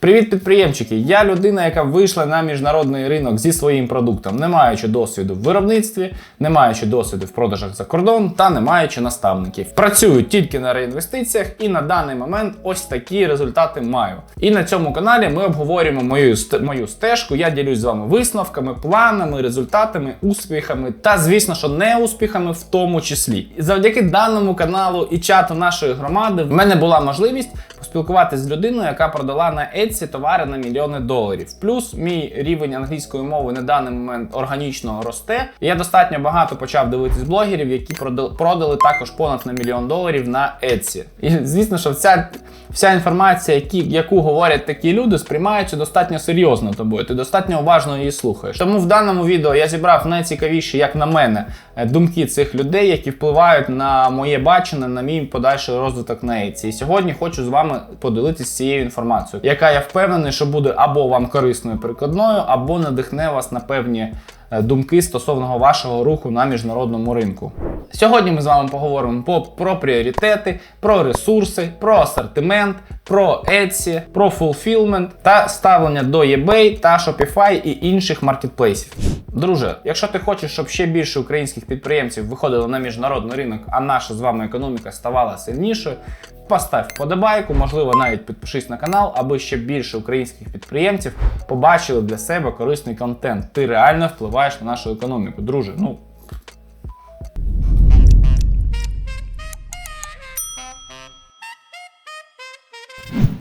Привіт, підприємчики! Я людина, яка вийшла на міжнародний ринок зі своїм продуктом, не маючи досвіду в виробництві, не маючи досвіду в продажах за кордон та не маючи наставників. Працюю тільки на реінвестиціях і на даний момент ось такі результати маю. І на цьому каналі ми обговорюємо мою, мою стежку. Я ділюсь з вами висновками, планами, результатами, успіхами та, звісно, що не успіхами в тому числі. І завдяки даному каналу і чату нашої громади в мене була можливість поспілкуватися з людиною, яка продала на Etsy товари на мільйони доларів. Плюс мій рівень англійської мови на даний момент органічно росте. Я достатньо багато почав дивитись блогерів, які продали, продали також понад на мільйон доларів на Etsy. І звісно, що вся, вся інформація, які, яку говорять такі люди, сприймається достатньо серйозно тобою. Ти достатньо уважно її слухаєш. Тому в даному відео я зібрав найцікавіші, як на мене, е, думки цих людей, які впливають на моє бачення, на мій подальший розвиток на Etsy. І сьогодні хочу з вами поділитися цією інформацією, яка я впевнений, що буде або вам корисною прикладною, або надихне вас на певні е, думки стосовно вашого руху на міжнародному ринку. Сьогодні ми з вами поговоримо по, про пріоритети, про ресурси, про асортимент, про Etsy, про fulfillment та ставлення до eBay та Shopify і інших маркетплейсів. Друже, якщо ти хочеш, щоб ще більше українських підприємців виходили на міжнародний ринок, а наша з вами економіка ставала сильнішою, постав вподобайку, можливо, навіть підпишись на канал, аби ще більше українських підприємців побачили для себе корисний контент. Ти реально впливаєш на нашу економіку, друже. Ну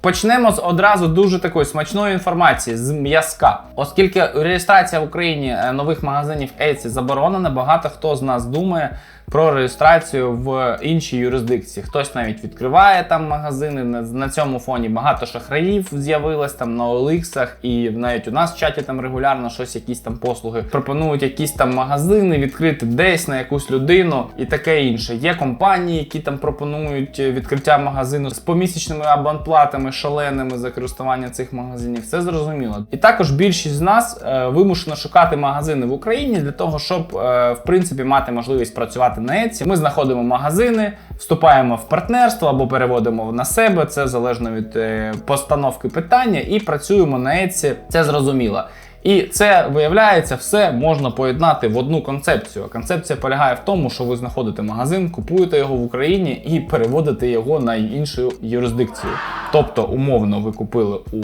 Почнемо з одразу дуже такої смачної інформації з м'язка. Оскільки реєстрація в Україні е, нових магазинів Etsy заборонена, багато хто з нас думає про реєстрацію в іншій юрисдикції. Хтось навіть відкриває там магазини. На, цьому фоні багато шахраїв з'явилось там на OLX, і навіть у нас в чаті там регулярно щось, якісь там послуги пропонують якісь там магазини відкрити десь на якусь людину і таке інше. Є компанії, які там пропонують відкриття магазину з помісячними абонплатами шаленими за користування цих магазинів. Це зрозуміло. І також більшість з нас е, вимушено шукати магазини в Україні для того, щоб е, в принципі мати можливість працювати Etsy. Ми знаходимо магазини, вступаємо в партнерство або переводимо на себе. Це залежно від е, постановки питання, і працюємо на Etsy. Це зрозуміло. І це виявляється, все можна поєднати в одну концепцію. Концепція полягає в тому, що ви знаходите магазин, купуєте його в Україні і переводите його на іншу юрисдикцію. Тобто, умовно, ви купили у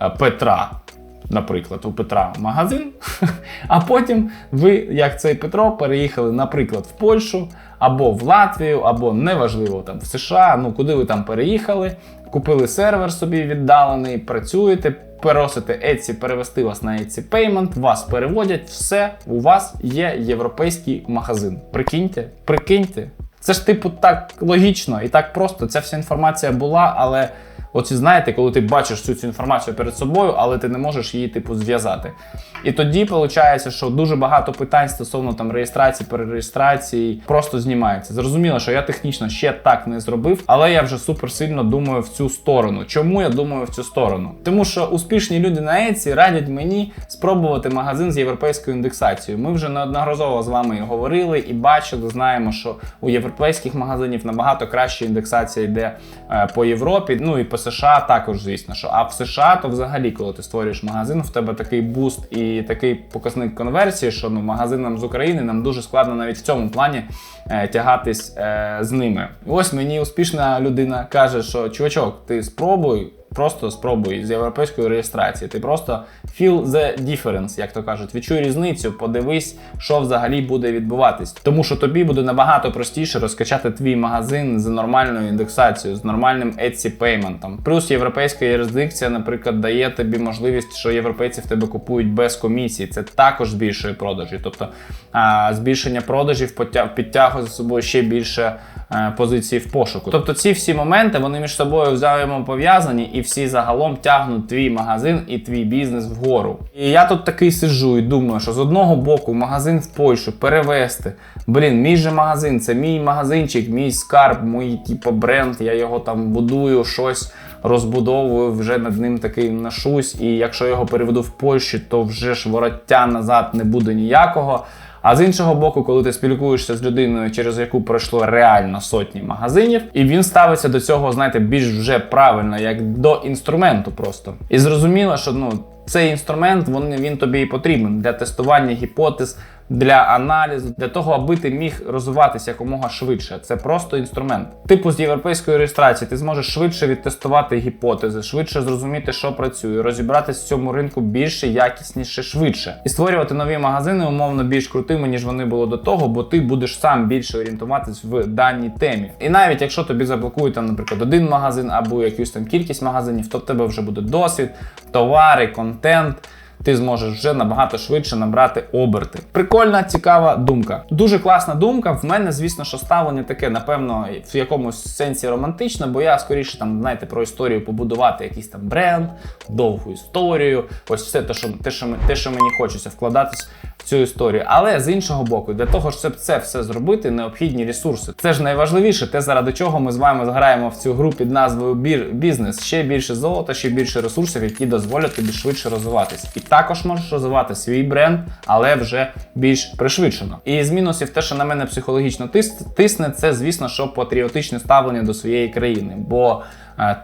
е, Петра. Наприклад, у Петра магазин, а потім ви, як цей Петро, переїхали, наприклад, в Польщу або в Латвію, або неважливо там в США. Ну куди ви там переїхали, купили сервер собі віддалений, працюєте, просите Etsy перевести вас на Etsy Payment, вас переводять, все, у вас є європейський магазин. Прикиньте, прикиньте. Це ж типу так логічно і так просто. Ця вся інформація була, але оці знаєте, коли ти бачиш всю цю інформацію перед собою, але ти не можеш її типу зв'язати. І тоді виходить, що дуже багато питань стосовно там реєстрації, перереєстрації просто знімається. Зрозуміло, що я технічно ще так не зробив, але я вже супер сильно думаю в цю сторону. Чому я думаю в цю сторону? Тому що успішні люди на Etsy радять мені спробувати магазин з європейською індексацією. Ми вже неодноразово з вами говорили і бачили, знаємо, що у європейських магазинів набагато краще індексація йде е, по Європі. Ну і по США також, звісно, що а в США то взагалі, коли ти створюєш магазин, в тебе такий буст і такий показник конверсії, що ну магазинам з України нам дуже складно навіть в цьому плані е, тягатись е, з ними. Ось мені успішна людина каже, що чувачок, ти спробуй. Просто спробуй з європейської реєстрації. Ти просто feel the difference, як то кажуть, відчуй різницю, подивись, що взагалі буде відбуватись. Тому що тобі буде набагато простіше розкачати твій магазин з нормальною індексацією, з нормальним Etsy Payment. Плюс європейська юрисдикція, наприклад, дає тобі можливість, що європейці в тебе купують без комісії. Це також збільшує продажі. Тобто а, збільшення продажів підтягує за собою ще більше е, позицій в пошуку. Тобто ці всі моменти вони між собою взаємопов'язані і всі загалом тягнуть твій магазин і твій бізнес вгору. І я тут такий сиджу і думаю, що з одного боку магазин в Польщу перевести. Блін, мій же магазин, це мій магазинчик, мій скарб, мій типу бренд. Я його там будую, щось розбудовую, вже над ним такий ношусь. І якщо його переведу в Польщу, то вже ж вороття назад не буде ніякого. А з іншого боку, коли ти спілкуєшся з людиною, через яку пройшло реально сотні магазинів, і він ставиться до цього, знаєте, більш вже правильно, як до інструменту просто. І зрозуміло, що ну цей інструмент він, він тобі і потрібен для тестування гіпотез, для аналізу, для того, аби ти міг розвиватися якомога швидше. Це просто інструмент. Типу з європейської реєстрації ти зможеш швидше відтестувати гіпотези, швидше зрозуміти, що працює, розібратися в цьому ринку більше, якісніше, швидше. І створювати нові магазини умовно більш крутими, ніж вони були до того, бо ти будеш сам більше орієнтуватись в даній темі. І навіть якщо тобі заблокують там, наприклад, один магазин або якусь там кількість магазинів, то в тебе вже буде досвід, товари, контент ти зможеш вже набагато швидше набрати оберти. Прикольна, цікава думка. Дуже класна думка. В мене, звісно, що ставлення таке, напевно, в якомусь сенсі романтичне, бо я скоріше там, знаєте, про історію побудувати якийсь там бренд, довгу історію. Ось все те, що те, що, те, що мені хочеться вкладатись в цю історію. Але з іншого боку, для того, щоб це все зробити, необхідні ресурси. Це ж найважливіше, те, заради чого ми з вами зграємо в цю гру під назвою бір бізнес. Ще більше золота, ще більше ресурсів, які дозволять тобі швидше розвиватись. Також можеш розвивати свій бренд, але вже більш пришвидшено. І з мінусів, те, що на мене психологічно тис- тисне, це звісно, що патріотичне ставлення до своєї країни. Бо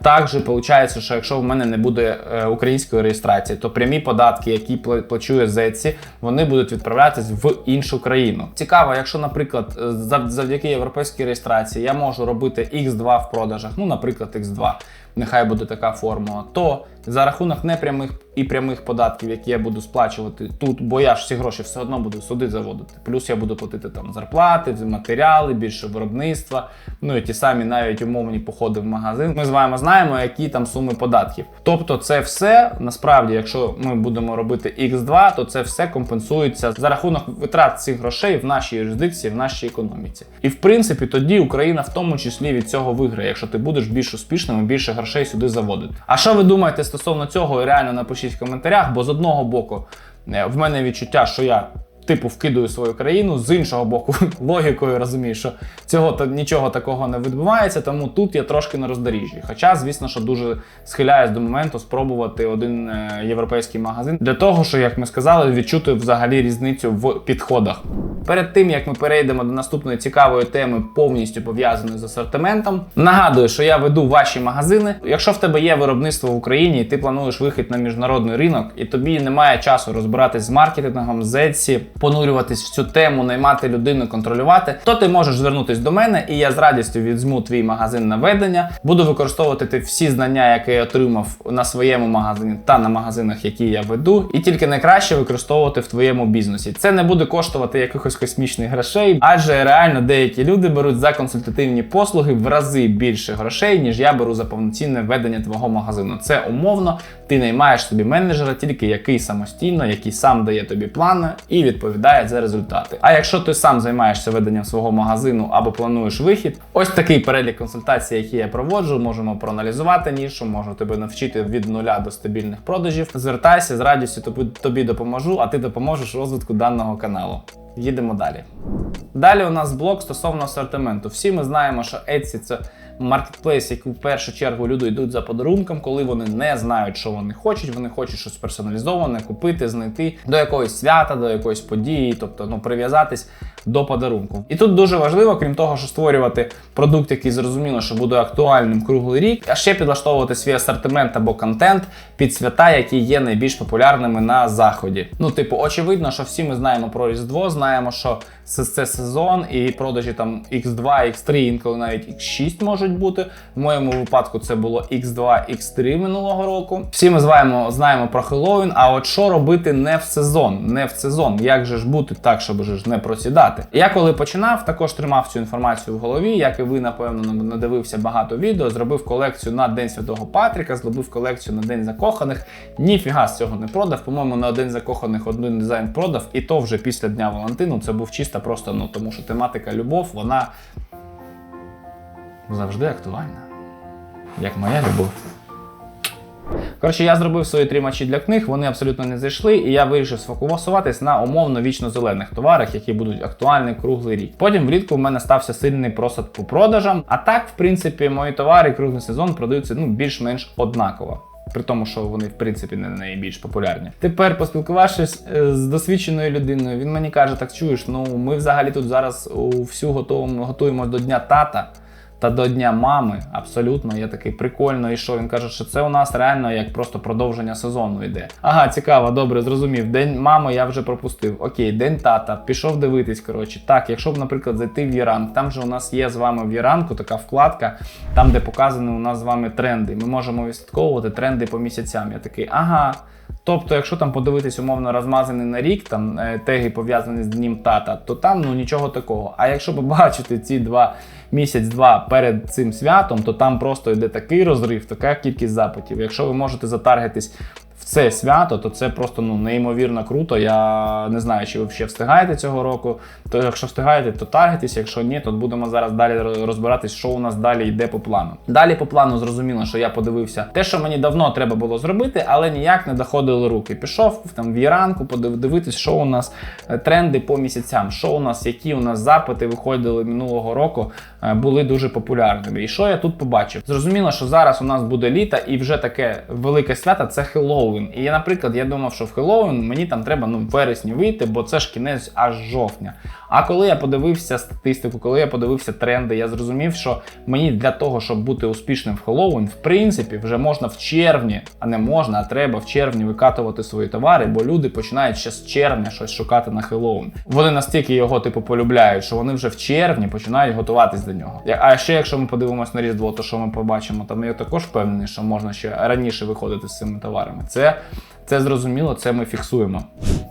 Також виходить, що якщо в мене не буде е, української реєстрації, то прямі податки, які пла- плачує ЗЕЦі, вони будуть відправлятись в іншу країну. Цікаво, якщо, наприклад, е, завдяки європейській реєстрації я можу робити X2 в продажах, ну, наприклад, X2, нехай буде така формула, то за рахунок непрямих і прямих податків, які я буду сплачувати тут, бо я ж ці гроші все одно буду сюди заводити. Плюс я буду платити там зарплати, матеріали, більше виробництва, ну і ті самі навіть умовні походи в магазин. Ми з вами знаємо, які там суми податків. Тобто, це все насправді, якщо ми будемо робити X2, то це все компенсується за рахунок витрат цих грошей в нашій юрисдикції, в нашій економіці. І в принципі, тоді Україна в тому числі від цього виграє, якщо ти будеш більш успішним і більше грошей сюди заводити. А що ви думаєте стосовно цього? Реально напишіть в коментарях, бо з одного боку е, в мене відчуття, що я. Типу вкидую свою країну з іншого боку, логікою розумію, що цього та нічого такого не відбувається, тому тут я трошки на роздоріжжі. Хоча, звісно, що дуже схиляюсь до моменту спробувати один е, європейський магазин для того, що, як ми сказали, відчути взагалі різницю в підходах. Перед тим як ми перейдемо до наступної цікавої теми, повністю пов'язаної з асортиментом, нагадую, що я веду ваші магазини. Якщо в тебе є виробництво в Україні, і ти плануєш вихід на міжнародний ринок, і тобі немає часу розбиратись з маркетингом, з Etsy, понурюватись в цю тему, наймати людину, контролювати, то ти можеш звернутись до мене, і я з радістю візьму твій магазин на ведення. Буду використовувати ти всі знання, які я отримав на своєму магазині та на магазинах, які я веду, і тільки найкраще використовувати в твоєму бізнесі. Це не буде коштувати якихось космічних грошей, адже реально деякі люди беруть за консультативні послуги в рази більше грошей, ніж я беру за повноцінне ведення твого магазину. Це умовно, ти наймаєш собі менеджера, тільки який самостійно, який сам дає тобі плани і відповідає за результати. А якщо ти сам займаєшся веденням свого магазину або плануєш вихід, ось такий перелік консультацій, які я проводжу, можемо проаналізувати нішу, можу тебе навчити від нуля до стабільних продажів. Звертайся з радістю, тобі допоможу, а ти допоможеш розвитку даного каналу. Їдемо далі. Далі у нас блок стосовно асортименту. Всі ми знаємо, що Etsy це маркетплейс, який в першу чергу люди йдуть за подарунком, коли вони не знають, що вони хочуть. Вони хочуть щось персоналізоване, купити, знайти до якогось свята, до якоїсь події, тобто ну прив'язатись до подарунку. І тут дуже важливо, крім того, що створювати продукт, який зрозуміло, що буде актуальним круглий рік, а ще підлаштовувати свій асортимент або контент під свята, які є найбільш популярними на заході. Ну, типу, очевидно, що всі ми знаємо про Різдво, знаємо, що це, сезон, і продажі там X2, X3, інколи навіть X6 можуть бути. В моєму випадку це було X2, X3 минулого року. Всі ми знаємо, знаємо про Хеллоуін, а от що робити не в сезон, не в сезон. Як же ж бути так, щоб ж не просідати? Я коли починав, також тримав цю інформацію в голові, як і ви, напевно, надивився багато відео, зробив колекцію на День Святого Патріка, зробив колекцію на День закоханих. Ніфіга з цього не продав. По-моєму, на День закоханих один дизайн продав, і то вже після Дня Валентину. Це був чисто просто, ну тому що тематика любов, вона завжди актуальна. Як моя любов. Коротше, я зробив свої тримачі для книг, вони абсолютно не зайшли, і я вирішив сфокусуватись на умовно вічно-зелених товарах, які будуть актуальні круглий рік. Потім влітку в мене стався сильний просад по продажам. А так, в принципі, мої товари круглий сезон продаються ну, більш-менш однаково. При тому, що вони в принципі не найбільш популярні. Тепер, поспілкувавшись е, з досвідченою людиною, він мені каже: так чуєш, ну ми взагалі тут зараз у всю готуємо, готуємо до дня тата. Та до дня мами абсолютно я такий прикольно. І що він каже, що це у нас реально як просто продовження сезону йде. Ага, цікаво, добре, зрозумів. День мами я вже пропустив. Окей, день тата, пішов дивитись. Коротше, так, якщо б, наприклад, зайти в Єранг, там же у нас є з вами в Єранку така вкладка, там де показані у нас з вами тренди. Ми можемо відслідковувати тренди по місяцям. Я такий, ага. Тобто, якщо там подивитись умовно розмазаний на рік, там е, теги пов'язані з днем тата, то там ну нічого такого. А якщо побачити ці два місяць-два перед цим святом, то там просто йде такий розрив, така кількість запитів. Якщо ви можете затаргетись в це свято, то це просто ну неймовірно круто. Я не знаю, чи ви ще встигаєте цього року. То якщо встигаєте, то таргетесь. Якщо ні, то будемо зараз далі розбиратись, що у нас далі йде по плану. Далі по плану зрозуміло, що я подивився те, що мені давно треба було зробити, але ніяк не доходили руки. Пішов там в Іранку, подивитись, що у нас е, тренди по місяцям, що у нас, які у нас запити виходили минулого року, е, були дуже популярними. І що я тут побачив? Зрозуміло, що зараз у нас буде літо, і вже таке велике свято це Хеллоуін. І наприклад, я думав, що в Хеллоуін мені там треба ну в вересні вийти, бо це ж кінець аж жовтня. А коли я подивився статистику, коли я подивився тренди, я зрозумів, що мені для того, щоб бути успішним в Хеллоуін, в принципі, вже можна в червні, а не можна, а треба в червні викатувати свої товари, бо люди починають ще з червня щось шукати на Хеллоуін. Вони настільки його типу полюбляють, що вони вже в червні починають готуватись до нього. А ще якщо ми подивимось на різдво, то що ми побачимо, там я також впевнений, що можна ще раніше виходити з цими товарами. Це це зрозуміло, це ми фіксуємо.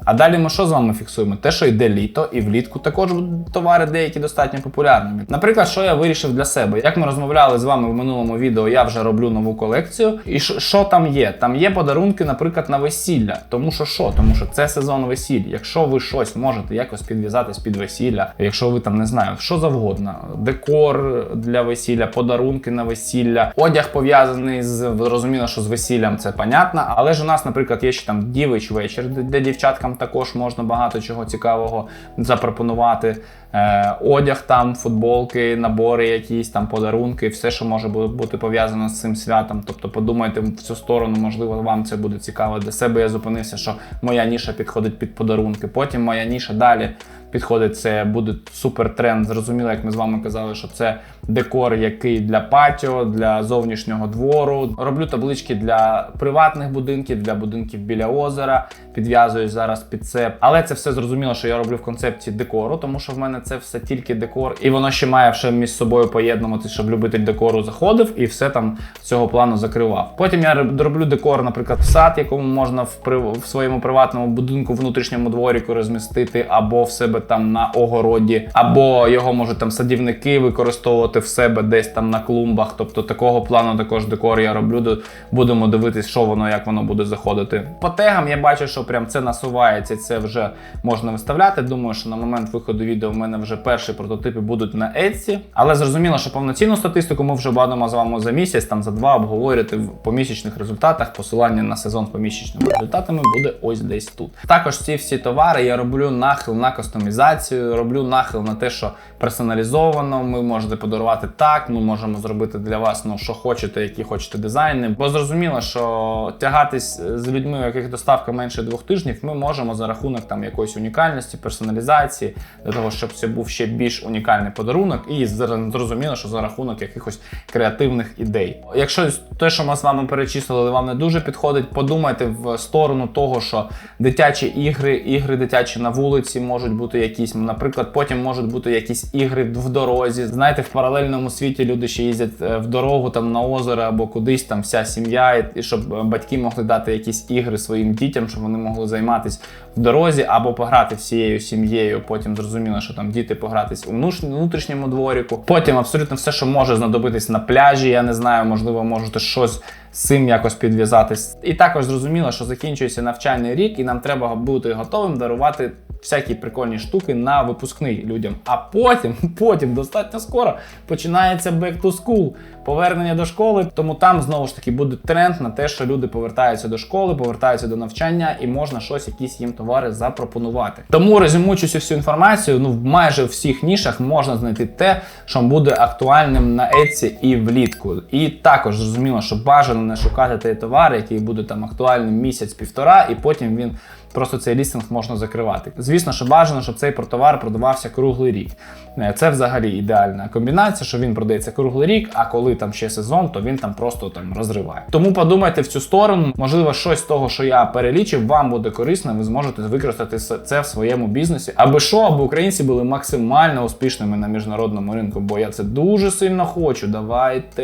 А далі ми що з вами фіксуємо? Те, що йде літо, і влітку також товари деякі достатньо популярними. Наприклад, що я вирішив для себе. Як ми розмовляли з вами в минулому відео, я вже роблю нову колекцію. І що там є? Там є подарунки, наприклад, на весілля. Тому що що? Тому що це сезон весілля. Якщо ви щось можете якось підв'язатись під весілля, якщо ви там не знаю, що завгодно, декор для весілля, подарунки на весілля, одяг пов'язаний з зрозуміло, що з весіллям це понятно. Але ж у нас, наприклад, є ще там дівич вечір, де дівчаткам також можна багато чого цікавого запропонувати. Е, Одяг там, футболки, набори, якісь там подарунки, все, що може бути пов'язано з цим святом. Тобто подумайте в цю сторону, можливо, вам це буде цікаво. Для себе я зупинився, що моя ніша підходить під подарунки. Потім моя ніша далі підходить. Це буде супер тренд. Зрозуміло, як ми з вами казали, що це декор, який для патіо, для зовнішнього двору. Роблю таблички для приватних будинків, для будинків біля озера. Підв'язуюсь зараз під це. Але це все зрозуміло, що я роблю в концепції декору, тому що в мене це все тільки декор, і воно ще має ще між собою поєднувати, щоб любитель декору заходив і все там з цього плану закривав. Потім я роблю декор, наприклад, в сад, якому можна в, при... в своєму приватному будинку внутрішньому дворіку розмістити, або в себе там на огороді, або його можуть там садівники використовувати в себе десь там на клумбах. Тобто такого плану також декор я роблю. Будемо дивитись, що воно, як воно буде заходити. По тегам я бачу, що прям це насувається, це вже можна виставляти. Думаю, що на момент виходу відео в мене вже перші прототипи будуть на Etsy. Але зрозуміло, що повноцінну статистику ми вже будемо з вами за місяць, там за два обговорювати в помісячних результатах. Посилання на сезон з помісячними результатами буде ось десь тут. Також ці всі товари я роблю нахил на кастомізацію, роблю нахил на те, що персоналізовано. Ми можете подарувати так. Ми можемо зробити для вас ну, що хочете, які хочете дизайни. Бо зрозуміло, що тягатись з людьми, у яких доставка менше двох тижнів, ми можемо за рахунок там якоїсь унікальності, персоналізації, для того, щоб це був ще більш унікальний подарунок, і зрозуміло, що за рахунок якихось креативних ідей. Якщо те, що ми з вами перечислили, вам не дуже підходить, подумайте в сторону того, що дитячі ігри, ігри дитячі на вулиці можуть бути якісь, наприклад, потім можуть бути якісь ігри в дорозі. Знаєте, в паралельному світі люди ще їздять е, в дорогу там на озеро або кудись там вся сім'я, і щоб батьки могли дати якісь ігри своїм дітям, щоб вони могли займатися в дорозі або пограти всією сім'єю. Потім зрозуміло, що там діти погратись у внутрішньому дворіку. Потім абсолютно все, що може знадобитись на пляжі. Я не знаю, можливо, можете щось з цим якось підв'язатись. І також зрозуміло, що закінчується навчальний рік, і нам треба бути готовим дарувати всякі прикольні штуки на випускний людям. А потім, потім достатньо скоро починається back to school, повернення до школи. Тому там знову ж таки буде тренд на те, що люди повертаються до школи, повертаються до навчання, і можна щось, якісь їм товари запропонувати. Тому резюмуючи всю інформацію, ну в майже всіх нішах можна знайти те, що буде актуальним на Etsy і влітку. І також зрозуміло, що бажано не шукати той товар, який буде там актуальним місяць-півтора, і потім він. Просто цей лістинг можна закривати. Звісно, що бажано, щоб цей товар продавався круглий рік. Е, Це взагалі ідеальна комбінація, що він продається круглий рік, а коли там ще сезон, то він там просто там розриває. Тому подумайте в цю сторону. Можливо, щось з того, що я перелічив, вам буде корисно. Ви зможете використати це в своєму бізнесі. Аби що, аби українці були максимально успішними на міжнародному ринку. Бо я це дуже сильно хочу. Давайте.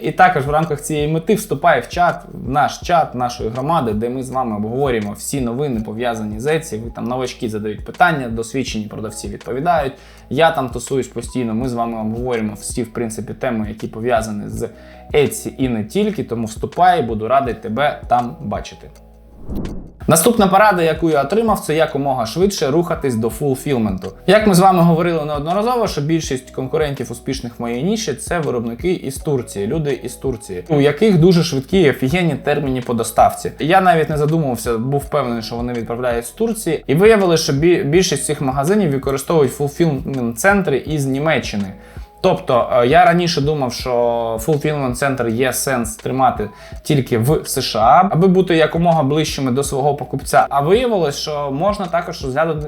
І також в рамках цієї мети вступає в чат, в наш чат нашої громади, де ми з вами обговорюємо всі новини пов'язані з Etsy. Ви там новачки задають питання, досвідчені продавці відповідають. Я там тусуюсь постійно. Ми з вами обговорюємо всі, в принципі, теми, які пов'язані з Etsy і не тільки. Тому вступай, буду радий тебе там бачити. Наступна порада, яку я отримав, це якомога швидше рухатись до фулфілменту. Як ми з вами говорили неодноразово, що більшість конкурентів успішних в моїй ніші це виробники із Турції, люди із Турції, у яких дуже швидкі і офігенні терміни по доставці. Я навіть не задумувався, був впевнений, що вони відправляють з Турції, і виявилося, що бі- більшість цих магазинів використовують фулфілмент центри із Німеччини. Тобто е, я раніше думав, що Fulfillment Center є сенс тримати тільки в США, аби бути якомога ближчими до свого покупця. А виявилось, що можна також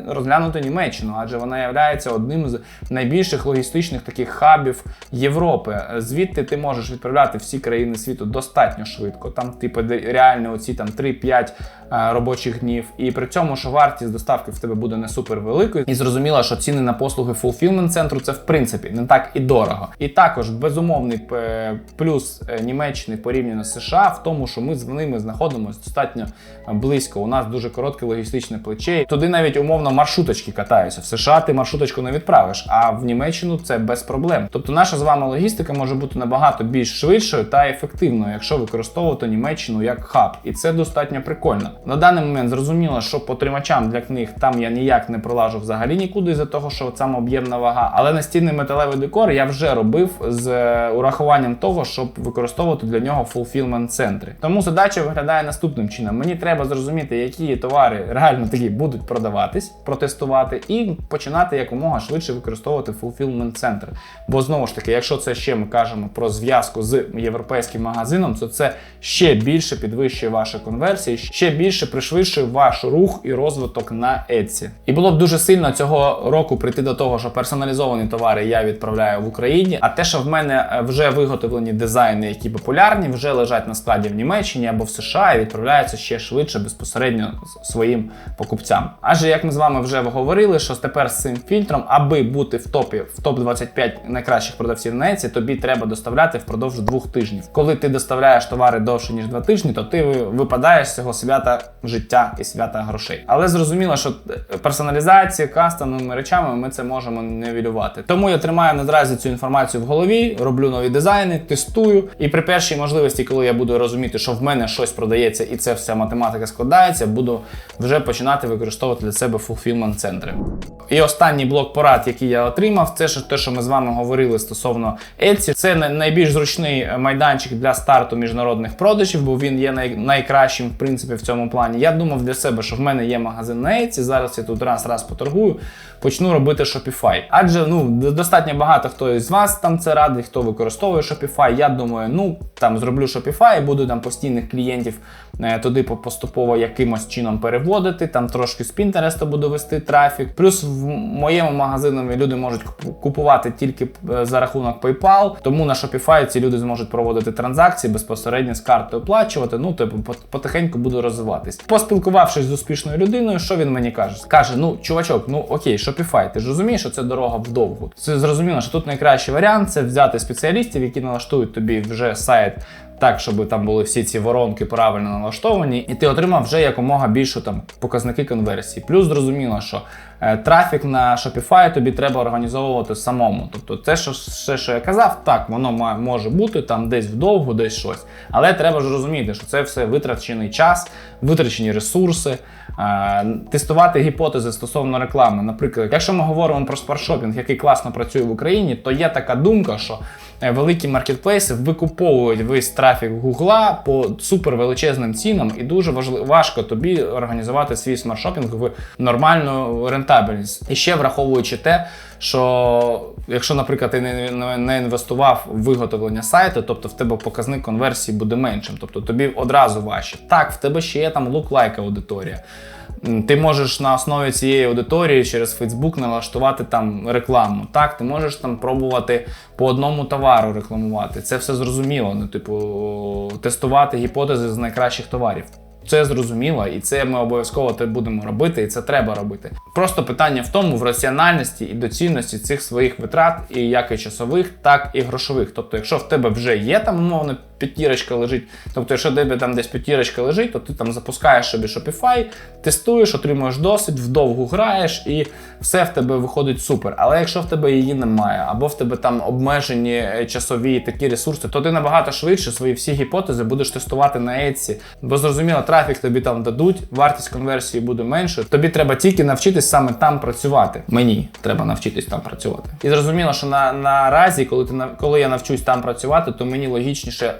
розглянути, Німеччину, адже вона є одним з найбільших логістичних таких хабів Європи. Звідти ти можеш відправляти всі країни світу достатньо швидко. Там, типу, реально оці там 3-5 е, робочих днів. І при цьому, що вартість доставки в тебе буде не супер великою. І зрозуміло, що ціни на послуги Fulfillment центру це в принципі не так і дорого. І також безумовний е, плюс е, Німеччини порівняно з США в тому, що ми з ними знаходимося достатньо близько. У нас дуже коротке логістичне плече. Туди навіть умовно маршруточки катаються. В США ти маршруточку не відправиш, а в Німеччину це без проблем. Тобто наша з вами логістика може бути набагато більш швидшою та ефективною, якщо використовувати Німеччину як хаб. І це достатньо прикольно. На даний момент зрозуміло, що по тримачам для книг там я ніяк не пролажу взагалі нікуди, за того, що саме об'ємна вага. Але настінний металевий декор я вже робив з е, урахуванням того, щоб використовувати для нього fulfillment центри. Тому задача виглядає наступним чином. Мені треба зрозуміти, які товари реально такі будуть продаватись, протестувати, і починати якомога швидше використовувати fulfillment центри. Бо знову ж таки, якщо це ще ми кажемо про зв'язку з європейським магазином, то це ще більше підвищує ваші конверсії, ще більше пришвидшує ваш рух і розвиток на Etsy. І було б дуже сильно цього року прийти до того, що персоналізовані товари я відправляю в Україні. А те, що в мене е, вже виготовлені дизайни, які популярні, вже лежать на складі в Німеччині або в США і відправляються ще швидше безпосередньо своїм покупцям. Адже як ми з вами вже говорили, що тепер з цим фільтром, аби бути в топі в топ 25 найкращих продавців на Etsy, тобі треба доставляти впродовж двох тижнів. Коли ти доставляєш товари довше ніж два тижні, то ти випадаєш з цього свята життя і свята грошей. Але зрозуміло, що персоналізація, кастомними речами ми це можемо нивелювати. Тому я тримаю наразі цю інформацію в голові, роблю нові дизайни, тестую. І при першій можливості, коли я буду розуміти, що в мене щось продається і це вся математика складається, буду вже починати використовувати для себе fulfillment центри. І останній блок порад, який я отримав, це те, що ми з вами говорили стосовно Etsy. Це найбільш зручний майданчик для старту міжнародних продажів, бо він є най- найкращим в принципі в цьому плані. Я думав для себе, що в мене є магазин на Etsy, Зараз я тут раз раз поторгую, почну робити Shopify. Адже ну достатньо багато хто із вас там це радить, хто використовує Shopify. Я думаю, ну там зроблю Shopify буду там постійних клієнтів туди по- поступово якимось чином переводити. Там трошки з Pinterest буду вести трафік. Плюс в моєму магазині люди можуть купу- купувати тільки е, за рахунок PayPal, тому на Shopify ці люди зможуть проводити транзакції безпосередньо з картою оплачувати. Ну, типу, потихеньку буду розвиватись. Поспілкувавшись з успішною людиною, що він мені каже? Каже: ну, чувачок, ну окей, Shopify, ти ж розумієш, що це дорога вдовгу. Це зрозуміло, що тут найкращий варіант це взяти спеціалістів, які налаштують тобі вже сайт так, щоб там були всі ці воронки правильно налаштовані, і ти отримав вже якомога більше там показники конверсії. Плюс зрозуміло, що е, трафік на Shopify тобі треба організовувати самому. Тобто, це що все, що я казав, так воно може бути там десь вдовго, десь щось. Але треба ж розуміти, що це все витрачений час, витрачені ресурси. Тестувати гіпотези стосовно реклами. Наприклад, якщо ми говоримо про спаршопінг, який класно працює в Україні, то є така думка, що великі маркетплейси викуповують весь трафік Гугла по супервеличезним цінам, і дуже важливо важко тобі організувати свій смарт-шопінг в нормальну рентабельність. І ще враховуючи те, що якщо, наприклад, ти не, не, не інвестував в виготовлення сайту, тобто в тебе показник конверсії буде меншим, тобто тобі одразу важче. Так, в тебе ще є там лук-лайк аудиторія. Ти можеш на основі цієї аудиторії через Facebook налаштувати там рекламу. Так, ти можеш там пробувати по одному товару рекламувати. Це все зрозуміло. Ну, типу, тестувати гіпотези з найкращих товарів. Це зрозуміло, і це ми обов'язково будемо робити, і це треба робити. Просто питання в тому в раціональності і доцільності цих своїх витрат, і як і часових, так і грошових. Тобто, якщо в тебе вже є там умовно п'ятірочка лежить, тобто, якщо тебе там десь п'ятірочка лежить, то ти там запускаєш собі Shopify, тестуєш, отримуєш досвід, вдовгу граєш, і все в тебе виходить супер. Але якщо в тебе її немає, або в тебе там обмежені е, часові такі ресурси, то ти набагато швидше свої всі гіпотези будеш тестувати на Etsy. Бо зрозуміло, трафік тобі там дадуть, вартість конверсії буде менше. Тобі треба тільки навчитись саме там працювати. Мені треба навчитись там працювати. І зрозуміло, що на наразі, коли ти коли я навчусь там працювати, то мені логічніше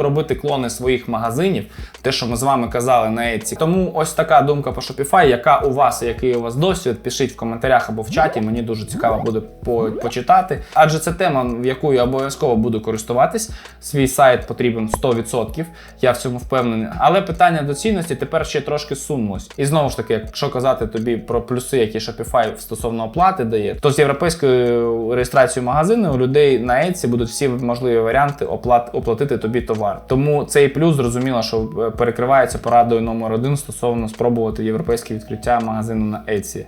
робити клони своїх магазинів, те, що ми з вами казали на Etsy. Тому ось така думка по Shopify, яка у вас, і який у вас досвід, пишіть в коментарях або в чаті. Мені дуже цікаво буде по- почитати. Адже це тема, в яку я обов'язково буду користуватись. Свій сайт потрібен 100%, я в цьому впевнений. Але питання доцільності тепер ще трошки сунулось. І знову ж таки, якщо казати тобі про плюси, які Shopify стосовно оплати дає, то з європейською реєстрацією магазину у людей на Etsy будуть всі можливі варіанти оплат, оплатити тобі товар. Тому цей плюс зрозуміло, що е, перекривається порадою номер один стосовно спробувати європейське відкриття магазину на Etsy.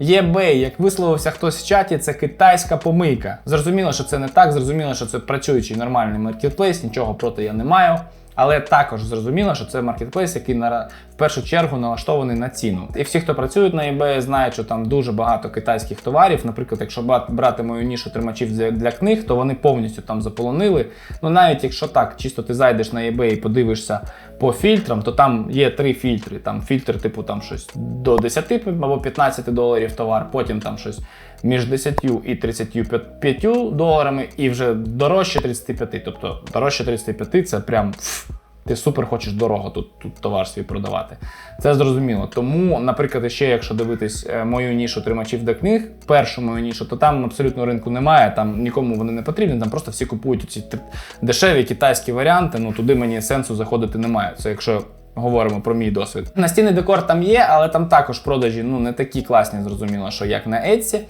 eBay, як висловився хтось в чаті, це китайська помийка. Зрозуміло, що це не так. Зрозуміло, що це працюючий нормальний маркетплейс, нічого проти я не маю. Але також зрозуміло, що це маркетплейс, який на в першу чергу налаштований на ціну. І всі, хто працюють на eBay, знають, що там дуже багато китайських товарів. Наприклад, якщо брати мою нішу тримачів для книг, то вони повністю там заполонили. Ну навіть якщо так, чисто ти зайдеш на eBay і подивишся по фільтрам, то там є три фільтри. Там фільтр, типу там щось до 10 або 15 доларів товар, потім там щось між 10 і 35 доларами, і вже дорожче 35. Тобто дорожче 35 це прям. ти супер хочеш дорого тут, тут товар свій продавати. Це зрозуміло. Тому, наприклад, ще якщо дивитись е, мою нішу тримачів до книг, першу мою нішу, то там абсолютно ринку немає, там нікому вони не потрібні, там просто всі купують ці дешеві китайські варіанти. Ну туди мені сенсу заходити немає. Це якщо говоримо про мій досвід. Настінний декор там є, але там також продажі ну не такі класні, зрозуміло, що як на Etsy.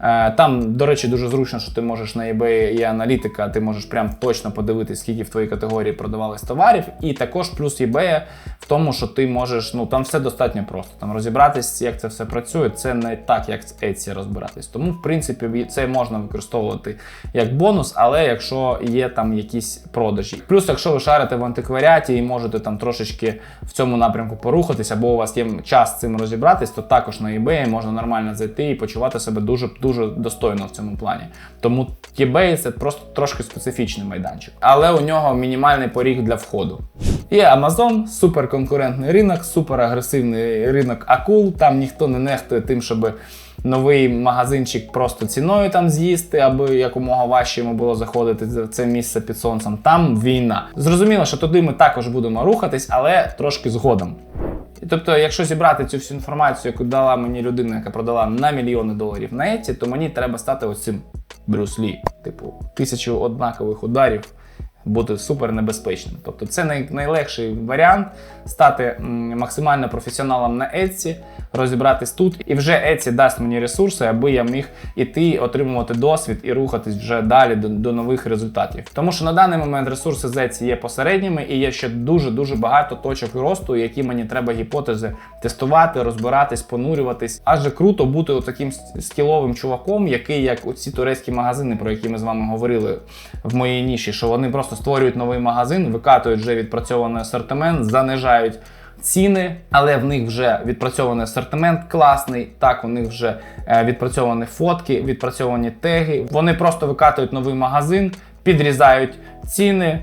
Е, Там, до речі, дуже зручно, що ти можеш на eBay є аналітика, ти можеш прям точно подивитись, скільки в твоїй категорії продавались товарів. І також плюс eBay в тому, що ти можеш, ну там все достатньо просто. Там розібратись, як це все працює, це не так, як з Etsy розбиратись. Тому, в принципі, це можна використовувати як бонус, але якщо є там якісь продажі. Плюс, якщо ви шарите в антикваріаті і можете там трошечки в цьому напрямку порухатись, або у вас є час цим розібратись, то також на eBay можна нормально зайти і почувати себе дуже дуже достойно в цьому плані. Тому eBay це просто трошки специфічний майданчик, але у нього мінімальний поріг для входу. Є Amazon, суперконкурентний ринок, суперагресивний ринок акул. Там ніхто не нехтує тим, щоб новий магазинчик просто ціною там з'їсти, аби якомога важче йому було заходити в це місце під сонцем. Там війна. Зрозуміло, що туди ми також будемо рухатись, але трошки згодом. Тобто, якщо зібрати цю всю інформацію, яку дала мені людина, яка продала на мільйони доларів на Etsy, то мені треба стати ось цим Брюс Лі. Типу, тисячу однакових ударів бути супер небезпечним. Тобто, це най- найлегший варіант стати максимально професіоналом на Etsy, розібратись тут. І вже Etsy дасть мені ресурси, аби я міг іти, отримувати досвід і рухатись вже далі до, до нових результатів. Тому що на даний момент ресурси з Etsy є посередніми і є ще дуже дуже багато точок росту, які мені треба гіпотези тестувати, розбиратись, понурюватись. Адже круто бути таким скіловим чуваком, який як оці турецькі магазини, про які ми з вами говорили в моїй ніші, що вони просто створюють новий магазин, викатують вже відпрацьований асортимент, занижають. Ціни, але в них вже відпрацьований асортимент класний. Так, у них вже е, відпрацьовані фотки, відпрацьовані теги. Вони просто викатують новий магазин, підрізають ціни,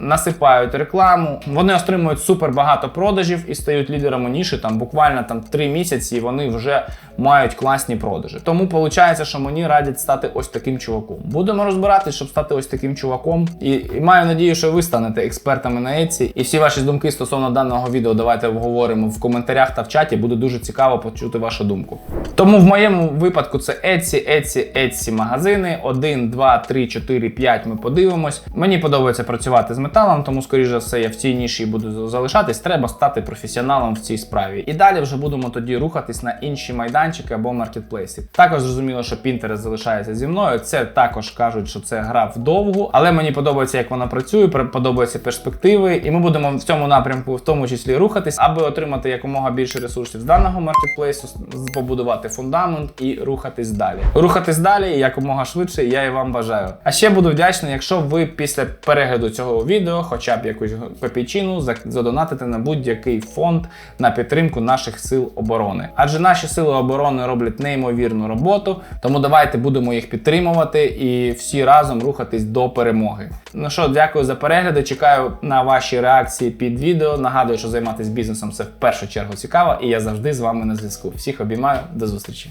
насипають рекламу. Вони отримують супер багато продажів і стають лідерами ніші. Там буквально там 3 місяці і вони вже мають класні продажі. Тому виходить, що мені радять стати ось таким чуваком. Будемо розбиратись, щоб стати ось таким чуваком. І, і маю надію, що ви станете експертами на Etsy. І всі ваші думки стосовно даного відео давайте обговоримо в коментарях та в чаті. Буде дуже цікаво почути вашу думку. Тому в моєму випадку це Etsy, Etsy, Etsy магазини. 1, 2, 3, 4, 5 ми подивимось. Мені подобається працювати з металом, тому, скоріш за все, я в цій ніші буду залишатись. Треба стати професіоналом в цій справі. І далі вже будемо тоді рухатись на інші майданчики або маркетплейси. Також зрозуміло, що Pinterest залишається зі мною. Це також кажуть, що це гра вдовгу, але мені подобається, як вона працює, подобаються перспективи, і ми будемо в цьому напрямку, в тому числі, рухатись, аби отримати якомога більше ресурсів з даного маркетплейсу, побудувати фундамент і рухатись далі. Рухатись далі якомога швидше. Я і вам бажаю. А ще буду вдячний, якщо ви після перегляду цього відео, хоча б якусь копійчину, за- задонатите на будь-який фонд на підтримку наших сил оборони. Адже наші сили оборони роблять неймовірну роботу, тому давайте будемо їх підтримувати і всі разом рухатись до перемоги. Ну що, дякую за перегляди. Чекаю на ваші реакції під відео. Нагадую, що займатися бізнесом це в першу чергу цікаво, і я завжди з вами на зв'язку. Всіх обіймаю, до зустрічі.